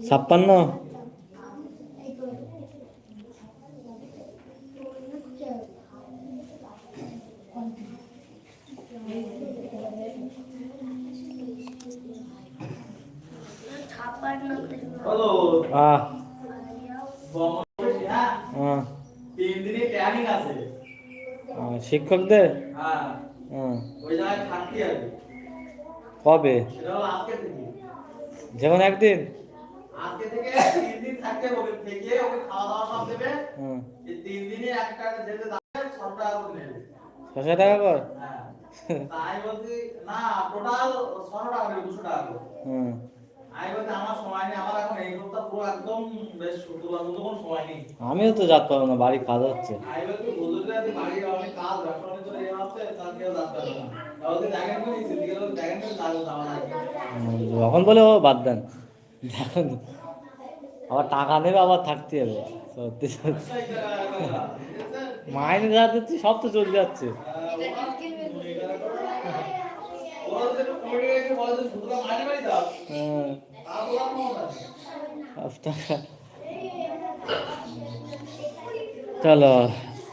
ছাপ্পান্ন। আহ। তিন আছে শিক্ষকদের? হ্যাঁ। কবে সেটা হলো আজকে থেকে যেমন একদিন। আজকে থেকে তিন দিন থাকতে হবে থেকে ওকে খাওয়া দাওয়া সব দেবে। হুম। তিন দিনে একটা যেতে টাকা করে নেবে। ছশো টাকা কর। হ্যাঁ। তাই বলছি না টোটাল ছশো টাকা নেবে দুশো টাকা করে। হুম। আমি বলছি আমার সময় নেই আমার এখন এই সপ্তাহ পুরো একদম বেশ তোলার মতো সময় নেই। আমিও তো যেতে পারব না বাড়ি কাজ হচ্ছে। বাড়ির অনেক কাজ ব্যবসা তার কেউ যেতে পারবে না। যখন বলে ও বাদ দেন, দেখুন, আবার টাকা নেবে, আবার থাকতে হবে। সত্যি সত্যি। মাইনে যা দিচ্ছি, সব তো চলে যাচ্ছে। হ্যাঁ। চলো।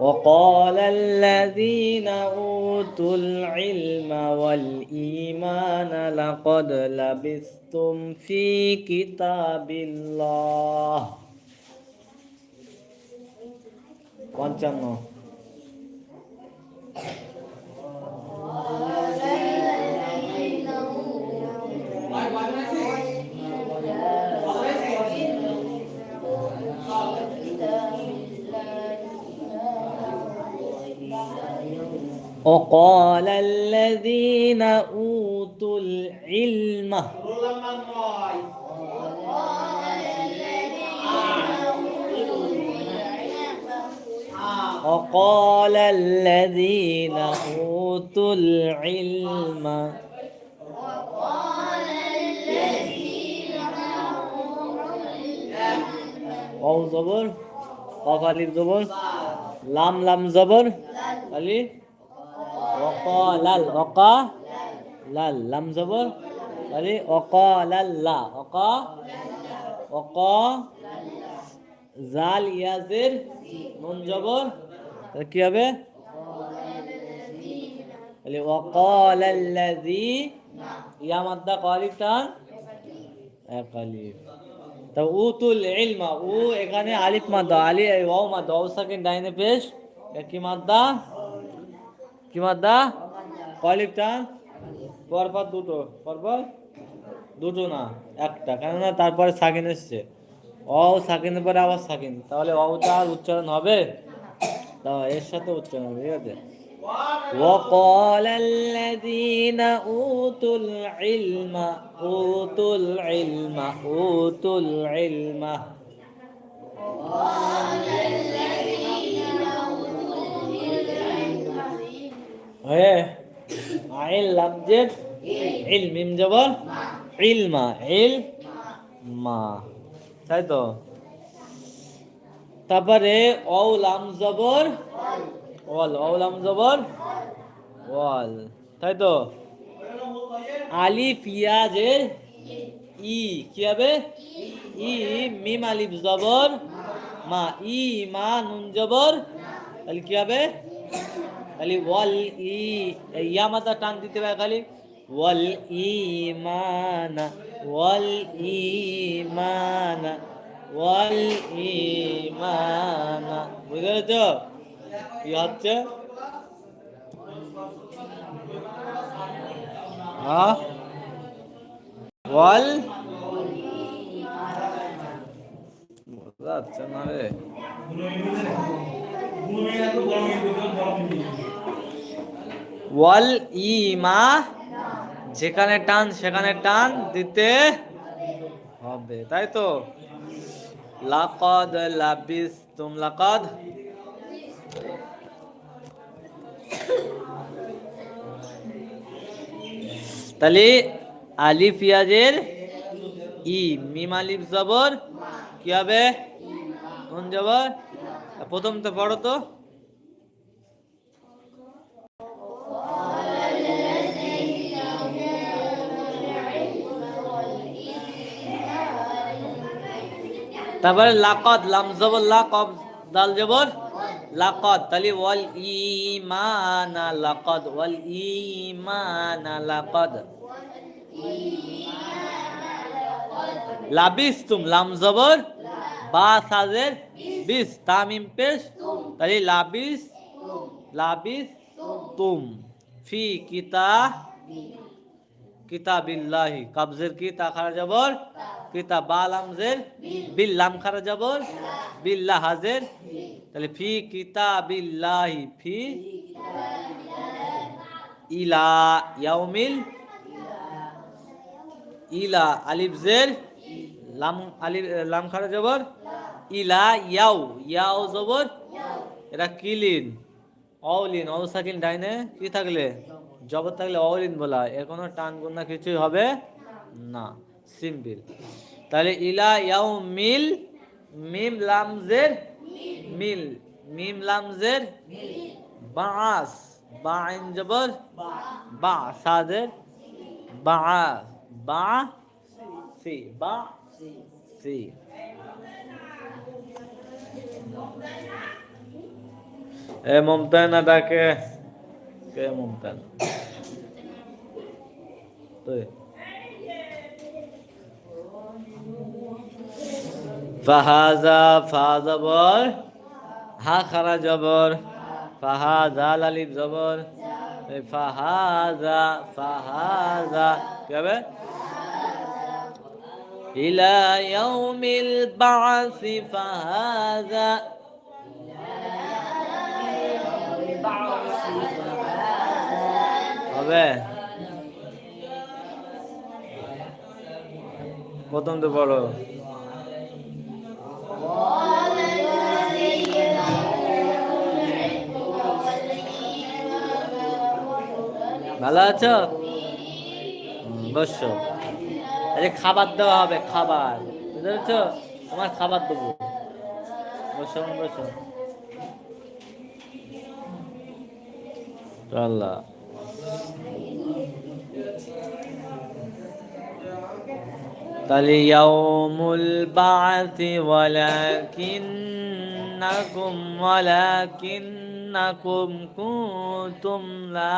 وقال الذين أوتوا العلم والإيمان لقد لبثتم في كتاب الله পঞ্চান্ন وقال الذين أوتوا العلم وقال الذين أوتوا العلم وقال الذين أوتوا العلم واو زبر وقال زبر لام لام زبر علي অকালাল, অকা লাল, লাম জবর? আলি অকালাল্লা অকা অকা জাল, ইয়াজের নুন জবর? তাহলে কি হবে? তাহলে ওয়াকালাল্লাযী ইয়া মাদ্দা কালিফ টান এক আলিফ তা উতুল ইলমা, উ এখানে আলিফ মাদ্দা, আলি ওয়াও মাদ্দা ওয়াও সাকিন ডাইনে পেশ কি মাদ্দা। কি মাদ্দা কালিফ টান পরপর দুটো পরপর দুটো না একটা কেননা তারপরে সাকিন এসছে অ সাকিনের পরে আবার সাকিন তাহলে অটা আর উচ্চারণ হবে তা এর সাথে উচ্চারণ হবে ঠিক আছে وقال الذين أوتوا العلم أوتوا العلم أوتوا العلم হ্যাঁ। হয়ে। আইল লাবজের ইল মিম জবর ইলমা ইল মা। তাই তো? তারপরে অউ লাম জবর, অল। অউ লাম জবর ওয়াল তাই তো? আলিফ ইয়াজের ই, কি হবে? ই, মিম আলিফ জবর, মা, ই, মা, নুন জবর, তাহলে কি হবে? খালি ওয়াল ই ইয়া মাথা টান দিতে হবে খালি। ওয়াল ইমানা ওয়াল ইমানা ওয়াল ইমানা বুঝতে পেরেছ? কি হচ্ছে? হ্যাঁ? ওয়াল? বোঝা যাচ্ছে না রে। ওয়াল ইমা যেখানে টান, সেখানে টান দিতে হবে, তাই তো? লাকাদ লাবিস তুম লাকাদ তাহলে আলিফ ইয়াজের ই, মিম আলিফ জবর, কি হবে? কোন জবর প্রথম তো পড়ো তো। তারপরে লাকদ, লাম জবর, লাকব, দাল জবর, লাকদ। তাহলে ওয়াল ইমানা লাকদ, ওয়াল ইমানা লাকদ। লাবিস্তুম, লাম জবর বা সাজের বিস তামিম পেশ তাহলে লাবিস লাবিস তুম। ফি কিতা কিতাবিল্লাহি কাবজের কি তা খারা জবর কিতাব বা বিল্লাম খারা জবর বিল্লাহ হাজের তাহলে ফি কিতাবিল্লাহি ফি ইলা ইয়াউমিল ইলা আলিফ জের লাম আলিফ লাম খারা জবর? ইলা ইয়াও ইয়াও জবর? এটা কিলিন। অলিন অল সাকিন ডাইনে কি থাকলে? জবর থাকলে অলিন বলা এর কোনো টান গুন্না কিছুই হবে না। সিম্পল। তাহলে ইলা ইয়াও মিল, মিম লামজের মিল। মিম লামজের বাস বা আইন জবর? বা। সাদের বা। বা সি। বা। সি এ মমতানা ডাকে কে মমতান তুই ফাহাজা ফা জবর হা খারা জবর ফাহাজা লালিফ জবর ফাহাজা ফাহাজা হবে ইলা ইয়াউমিল বা'সি ফাহাজা হবে। প্রথম তো বড় ভালো আছো? হুম, বসো। আরে খাবার দেওয়া হবে, খাবার। বুঝতে পেরেছ? তোমার খাবার দেবো। বসো বসো। আল্লাহ তাহলে ইয়াউমুল বা'থি ওয়ালাকিন্নাকুম ওয়ালাকিন্নাকুম কুনতুম লা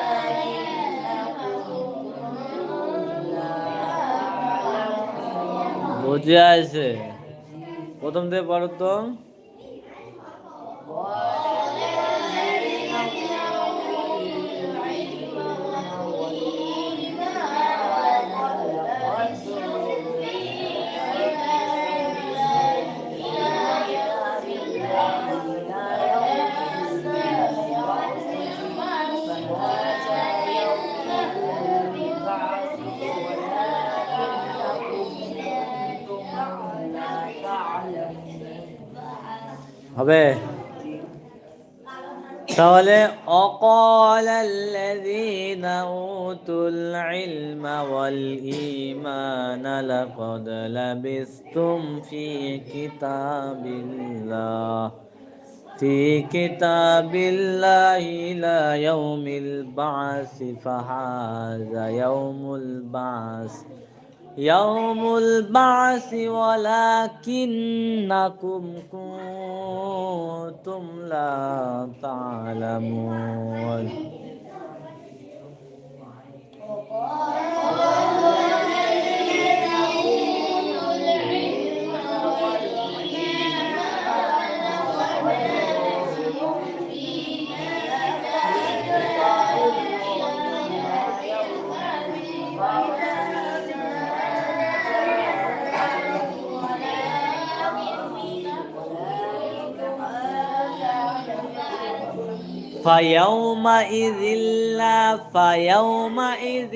বুঝে আছে প্রথম থেকে পড়ো তো। হবে তাহলে অকল الذين أوتوا العلم والإيمان لقد لبثتم في كتاب الله في كتاب الله إلى يوم البعث فهذا يوم البعث يوم البعث ولكنكم كنتم لا تعلمون فيومئذ لا فيومئذ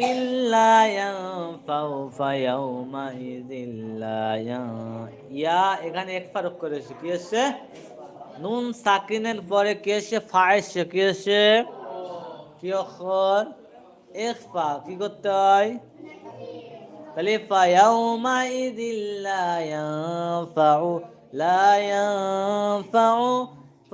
لا ينفع فيومئذ لا ينفع ইয়া এখানে এক ফারক করেছে কি এসছে নুন সাকিনের পরে কি এসছে ফা এসছে কি এসছে কি অক্ষর ইখফা কি করতে হয় তাহলে فيومئذ لا ينفع لا ينفع فيومئذ لا ينفع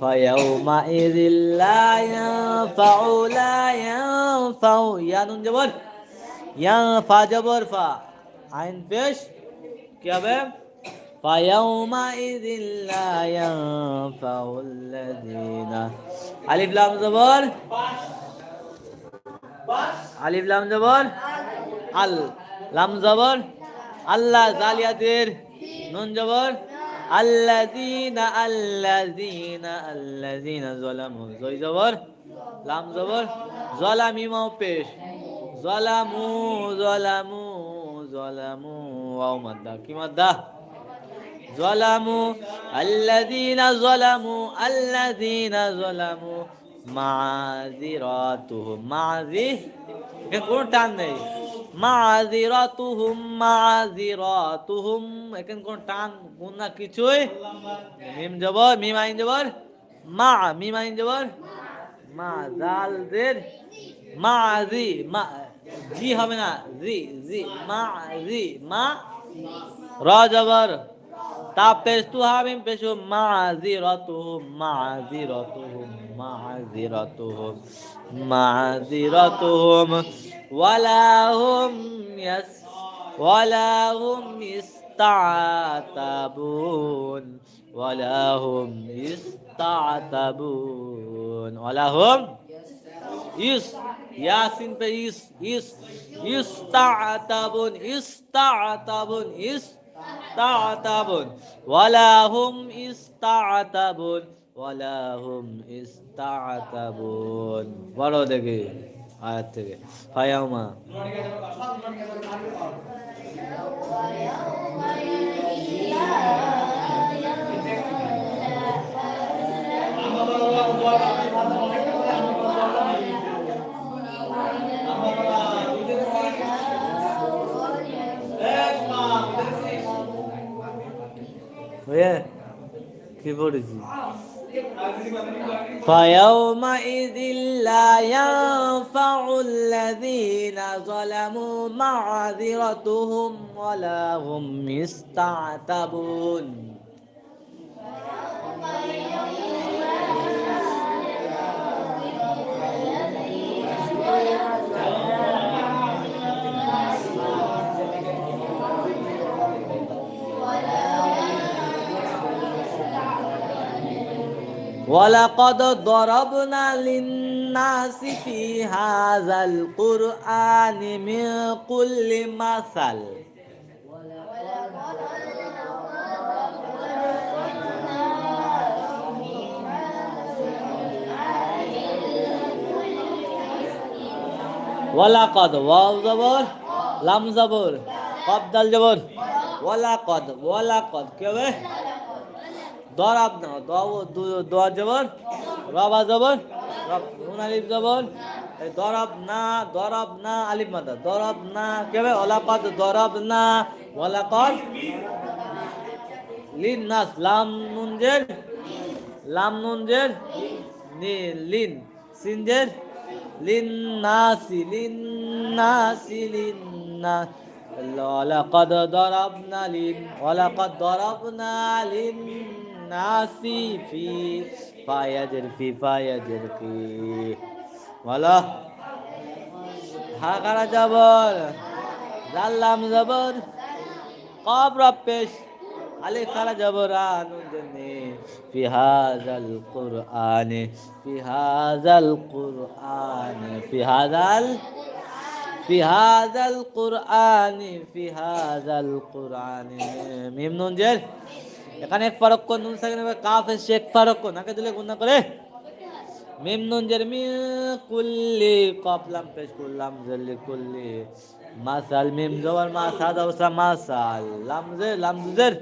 ফায়াউমা ইদিল্লা ইয়ানফাউ লা ইয়ানফাউ ইয়া নুন জবর ইয়া ফা জবর ফা আইন পেশ কি হবে فيومئذ لا ينفع الذين ألف لام زبر আলিফ লাম জবর আল লাম জবর আল্লাহ জালিয়াতের নুন জবর আল্লাযীনা আল্লাযীনা আল্লাযীনা যালামু, জয় জবর, লাম জবর যালামি মাও পেশ যালামু যালামু যালামু ওয়াও মাদ্দা, কি মাদ্দা যালামু আল্লাযীনা যালামু আল্লাযীনা যালামু মাযিরাতুহুম মাযি কোন টান নেই। মাযিরাতুহুম মাযিরাতুহুম। এখানে কোনো টান, গুণ না কিছুই। মিম জবর, মিম আইন জবর। মা, মিম আইন জবর। মা জাল মাজি মা, জি হবে না। জি জি মা জি মা। র জবর। তা পেশ তু হামিম পেশু মাযিরাতুহুম মাযিরাতুহুম মাযিরাতুহুম মাযিরাতুহুম। ওয়ালা হুম ইয়াস ওয়ালা হুম ইস্তাতাবুন ওয়ালা হুম ইস্তাতাবুন ওয়ালা হুম ইস ইয়াসিন পে ইস ইস ইস্তাতাবুন ইস্তাতাবুন ইস ইস্তাতাবুন ওয়ালা হুম ইস্তাতাবুন ওয়ালা হুম ইস্তাতাবুন বড় দেখে। আয়াত থেকে। ফায়ামা হয়ে কি পড়েছি فيومئذ لا ينفع الذين ظلموا معذرتهم ولا هم يستعتبون. ولقد ضربنا للناس في هذا القرآن من كل مثل ولقد واو زبر لام زبر قبدل زبر ولقد ولقد كيف দরাব না দোয়া জবর রবা জবর রব নুন আলিফ জবর এই দরাব না দরাব না আলিফ মাদা দরাব না কে হবে ওলাকাদ দরাব না ওলাকাদ লিন নাস লাম নুনজের লাম নুনজের নি লিন সিনজের লিন নাসি লিন নাসি লিন নাস ولقد ضربنا لين ولقد ضربنا للناس في فايدر في فايدر কি বলো হাকারা জবর জাল্লাম জবর কব রব পেশ আলি খারা জবর আনুন জন্নে في هذا القرآن في هذا القرآن في هذا ال- في هذا القرآن في هذا القرآن মিম নুন জের এখানে এক ফারক কোন নুন সাকিন হবে কাফ এসছে এক ফারক কর, নাকে দিলে গুণা করে। মিম নুন জের মি কুল্লি কপলাম পেশ করলাম জলি কুল্লি। মাসাল মিম জবর মাসাদ অবসা মাসাল। লামজে লামজের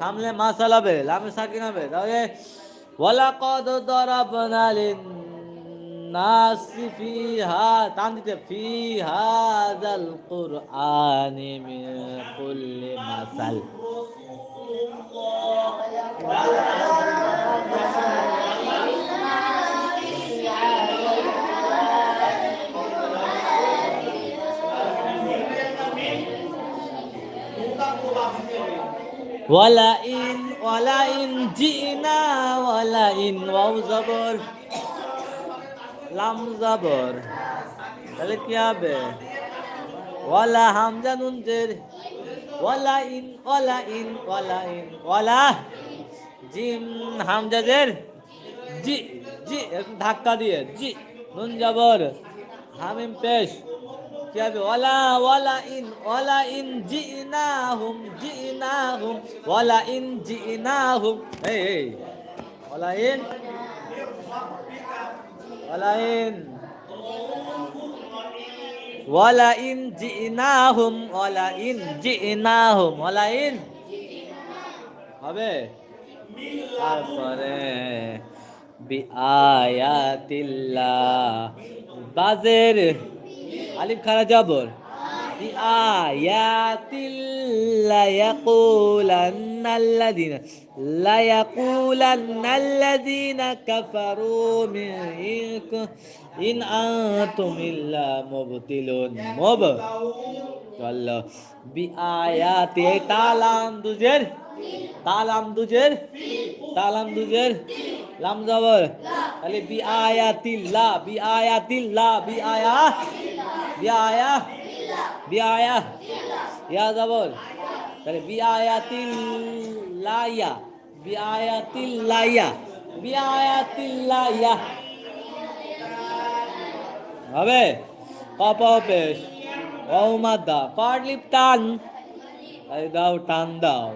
সামনে মাসাল হবে, লাম সাকিন হবে। তাহলে, ওয়ালাকাদ দরা লিন নাসি ফিহা তান দিতে ফি হাযাল কুরআনি মিন কুল্লি মাসাল। كل مثل ولئن ولئن جئنا ولئن واو زبر লাম জাবর তাহলে কি হবে ওয়ালা হামজা নুন জের ওয়ালা ইন ওয়ালা ইন ওয়ালা ইন, ওয়ালা। জিম হামজা জের জি জি ধাক্কা দিয়ে, জি, নুন জাবর, হামিম পেশ। কি হবে? ওয়ালা ওয়ালা ইন ওয়ালা ইন জিনাহুম জিনাহুম, ওয়ালা ইন জিনাহুম। এই এই ওয়ালা ইন। ওয়ালা ইন জিনাহুম ওয়ালা ইন জিনাহুম ওয়ালা ইন হবে? তারপরে বি আয়াতিল্লাহ বাজের আলিফ খারা জবর। বিআয়াতিল্লাহ ইয়াকুলান্না আল্লাযিনা لا يقولن الذين كفروا منكم إن أنتم إلا مبتلون مب والله بآيات তালাম দুজের তালাম দুজের তালাম দুজের লাম জবর তাহলে বি আয়াতিল্লাহ বি আয়াতিল্লাহ বি আয়া বি আয়া বি আয়া ইয়া জবর। তাহলে বি লাইয়া। বিআয়াতিল্লাইয়া বিআয়াতিল্লাইয়া হবে? কপ পেশ ওমাদা। পাড়লিপ টান। এই দাও, টান দাও।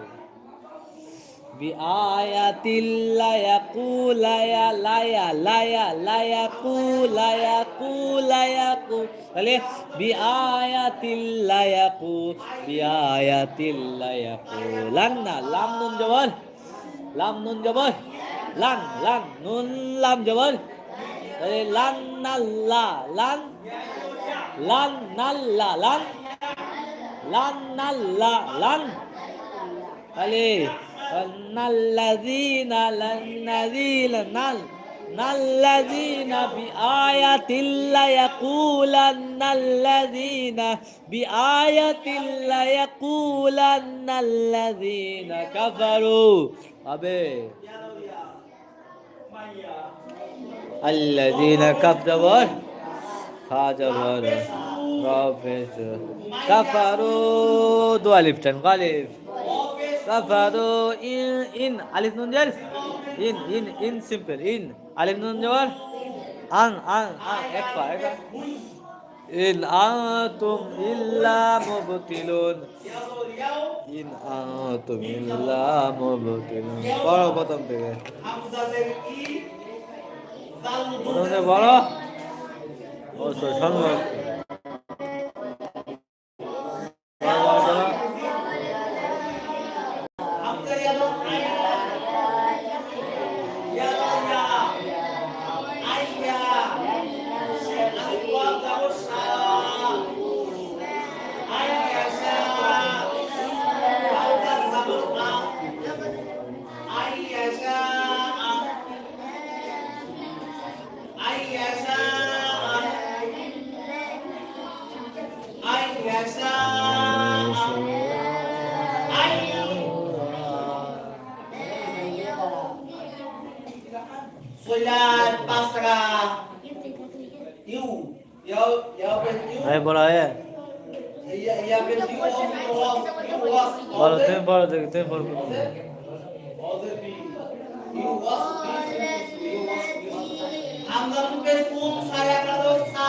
বিআয়াতিল্লায়া কুলায়া লায়া লায়া লায়া কুলায়া কুলায়া কু তাহলে বিআয়াতিল্লায়া কু বিআয়াতিল্লায়া কুলান না, লাম নুন জবর। লাম নুন জবর। লান লান নুন, লাম জবর। তাহলে লান নাল্লা লান লান নাল্লা লান লান নাল্লা লান তাহলে والذين الذين نال الذين بآية الله يقولن الذين بآية الله يقولن الذين كفروا. أبي. الذين كفروا كفروا. كفروا دوالي ليفتن غالب. কাফারু ইন ইন, আলিফ নুন জার ইন ইন ইন, সিম্পল, ইন। আলিফ নুন জবর আন আন আন, এক পা, এক ইন আতুম ইল্লা মুবতিলুন। ইন আতুম ইল্লা মুবতিলুন। বড় প্রথম থেকে। প্রথম থেকে বড় ও সন্ধ্যা বলো তুমি বড় দেখি তুমি বড় Other মুখে কোন সারা কালো সা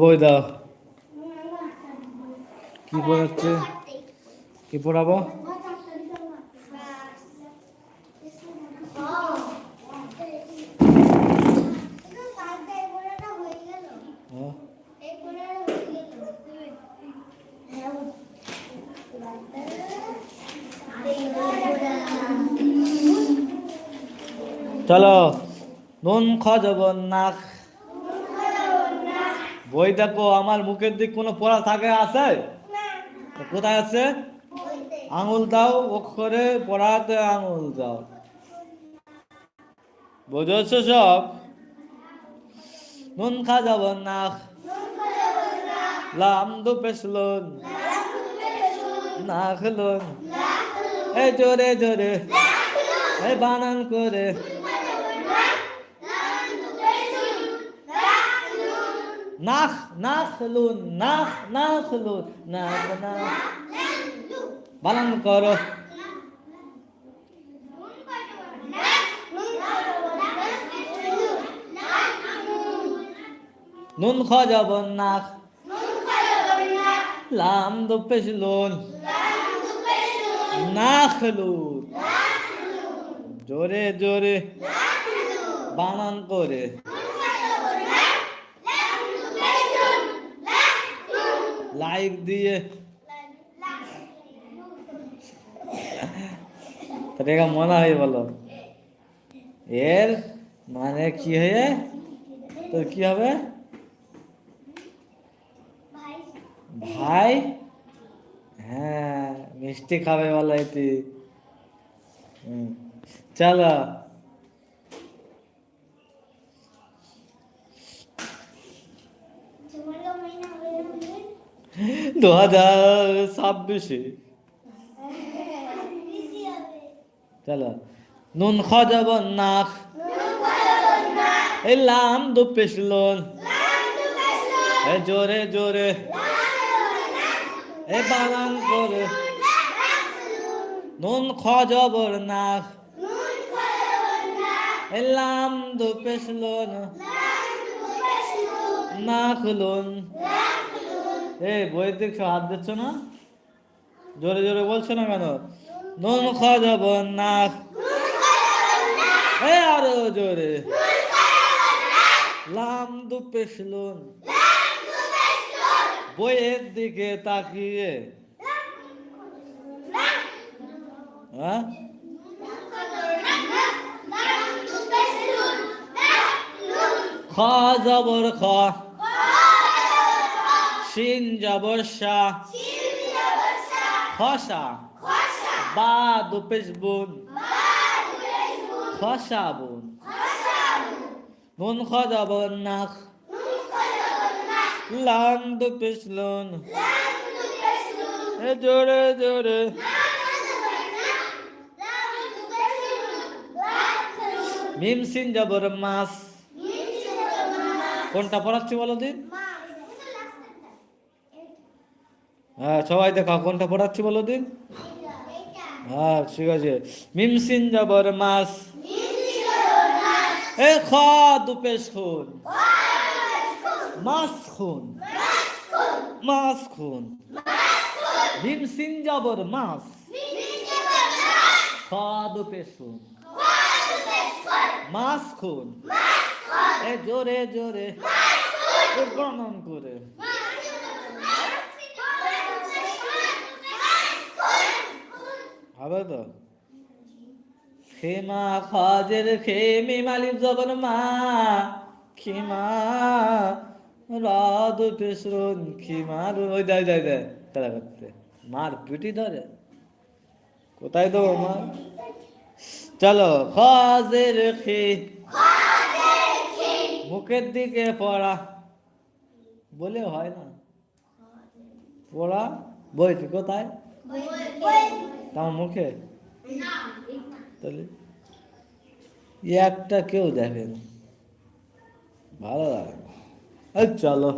বই দাও। কি পড়াচ্ছে? কি পড়াবো? হ্যাঁ। চলো নুন খজব নাক বই দেখো আমার মুখের দিক কোনো পড়া থাকে আছে? কোথায় আছে? আঙুল দাও অক্ষরে পড়াতে আঙুল দাও। বুঝেছ সব? নুন খা যাব না। লাম দু পেছলুন না খেলুন। এই জোরে জোরে। এই বানান করে। নাখ নাখ লুন নাখ নাখ লুন নাখ নাখ বানান করো নুন খ যাব নাখ লাম দু পেছলুন নাখ লুন জোরে জোরে বানান করে লাইক দিয়ে তাহলে এটা মনে হয় বলো এর মানে কি হয়ে তোর কি হবে ভাই হ্যাঁ মিষ্টি খাবে বলো এটি হুম, চলো তোমার মহিনা হবে ছাব্বিশে। চলো। নুন খজব নাক দু পেশলন এ জোরে জোরে। এ বানান করে। নুন খজবর নাক এ লাম দু পেশলন নাখলুন এই বইয়ের দিকে হাত দিচ্ছ না? জোরে জোরে বলছো না কেন? নুন খজবর নাক এ আরও জোরে। লাম দু পেশলুন বইয়ের দিকে তাকিয়ে। হ্যাঁ? খ, জবর খ। শিন জবর শা খসা। বা দু পেশ বুন। খসা বুন। নুন খ জবর নাক লাম দু পেশলুন এ জোরে জোরে। মিম সিন জবর মাস কোনটা পড়াচ্ছি বলো দিন? হ্যাঁ সবাই দেখা কোনটা পড়াচ্ছি বলো দিন? হ্যাঁ ঠিক আছে। মিম সিন জবর মাস। এ খ দু পেশ খুন। মাস খুন। মাস খুন। মিম সিন জবর মাস। খ দু পেশ খুন। মাস খুন। এ জোরে জোরে। গণন করে। হবে তো খেমা খাজের খেমি মালিক জবর মা, খিমা রাদ পেশরুন খিমার ওই দেয় দেয় দেয় তারা করতে। মার পিটি ধরে। কোথায় দেবো মা? চলো, খাজের খে মুখের দিকে পড়া। বলে হয় না। পড়া? বইটি কোথায়? তার মুখে? তাহলে? একটা কেউ দেখেন ভালো লাগে চলো।